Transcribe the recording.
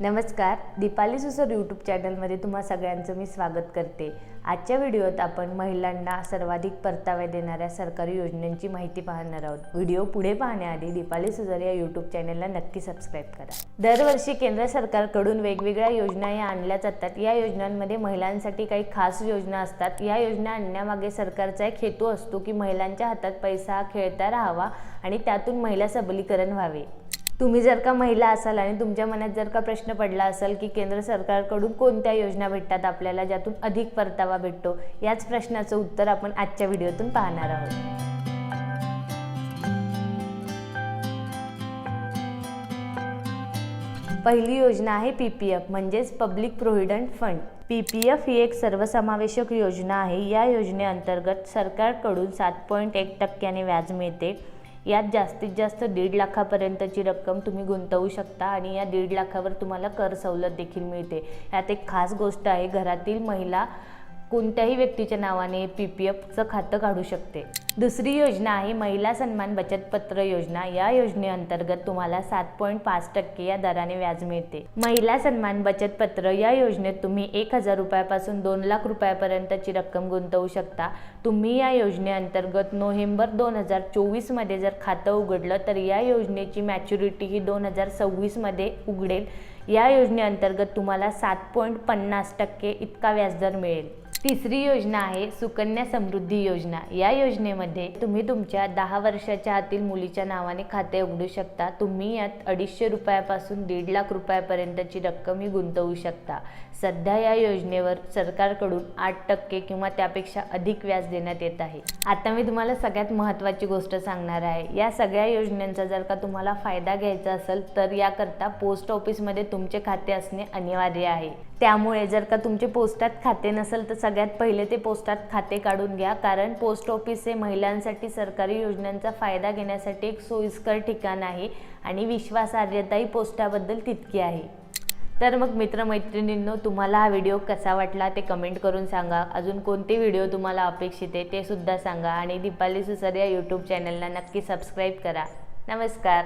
नमस्कार दीपाली सुसर यूट्यूब चॅनलमध्ये तुम्हा सगळ्यांचं मी स्वागत करते. आजच्या व्हिडिओत आपण महिलांना सर्वाधिक परताव्या देणाऱ्या सरकारी योजनांची माहिती पाहणार आहोत. व्हिडिओ पुढे पाहण्याआधी दीपाली सुसर या यूट्यूब चॅनलला नक्की सबस्क्राईब करा. दरवर्षी केंद्र सरकारकडून वेगवेगळ्या योजना या आणल्या जातात. या योजनांमध्ये महिलांसाठी काही खास योजना असतात. या योजना आणण्यामागे सरकारचा एक हेतू असतो की महिलांच्या हातात पैसा खेळता राहावा आणि त्यातून महिला सबलीकरण व्हावे. तुम्ही जर का महिला असाल आणि तुमच्या मनात जर का प्रश्न पडला असेल की केंद्र सरकारकडून कोणत्या योजना भेटतात आपल्याला ज्यातून अधिक परतावा भेटतो याच प्रश्नाचं उत्तर आपण आजच्या व्हिडिओतून पाहणार आहोत. पहिली योजना आहे पी पी एफ म्हणजेच public provident fund P P F ही एक सर्वसमावेशक योजना आहे. या योजनेअंतर्गत सरकारकडून सात पॉईंट एक टक्क्याने व्याज मिळते. यात जास्तीत जास्त दीड लाखापर्यंतची रक्कम तुम्ही गुंतवू शकता आणि या दीड लाखावर तुम्हाला कर सवलत देखील मिळते. यात एक खास गोष्ट आहे घरातील महिला कोणत्याही व्यक्तीच्या नावाने पी पी एफचं खातं काढू शकते. दुसरी योजना आहे महिला सन्मान बचत पत्र योजना. या योजनेअंतर्गत तुम्हाला सात पॉईंट पाच टक्के या दराने व्याज मिळते. महिला सन्मान बचत पत्र या योजनेत तुम्ही एक हजार रुपयापासून दोन लाख रुपयापर्यंतची रक्कम गुंतवू शकता. तुम्ही या योजनेअंतर्गत नोव्हेंबर दोन हजार चोवीसमध्ये जर खातं उघडलं तर या योजनेची मॅच्युरिटी ही दोन हजार सव्वीसमध्ये उघडेल. या योजनेअंतर्गत तुम्हाला सात पॉईंट पन्नास टक्के इतका व्याजदर मिळेल. तिसरी योजना आहे सुकन्या समृद्धी योजना. या योजनेमध्ये तुम्ही तुमच्या दहा वर्षाच्या आतील मुलीच्या नावाने खाते उघडू शकता. तुम्ही यात अडीचशे रुपयापासून दीड लाख रुपयापर्यंतची रक्कम ही गुंतवू शकता. सध्या या योजनेवर सरकारकडून आठ टक्के किंवा त्यापेक्षा अधिक व्याज देण्यात येत आहे. आता मी तुम्हाला सगळ्यात महत्त्वाची गोष्ट सांगणार आहे. या सगळ्या योजनांचा जर का तुम्हाला फायदा घ्यायचा असेल तर याकरता पोस्ट ऑफिसमध्ये तुमचे खाते असणे अनिवार्य आहे. त्यामुळे जर का तुमचे पोस्टात खाते नसेल तर सगळ्यात पहिले ते पोस्टात खाते काढून घ्या. कारण पोस्ट ऑफिस हे महिलांसाठी सरकारी योजनांचा फायदा घेण्यासाठी एक सोयीस्कर ठिकाण आहे आणि विश्वासार्हताही पोस्टाबद्दल तितकी आहे. तर मग मित्रमैत्रिणींनो तुम्हाला हा व्हिडिओ कसा वाटला ते कमेंट करून सांगा. अजून कोणते व्हिडिओ तुम्हाला अपेक्षित आहे ते सुद्धा सांगा. आणि दीपाली सुसर या यूट्यूब चॅनलला नक्की सबस्क्राईब करा. नमस्कार.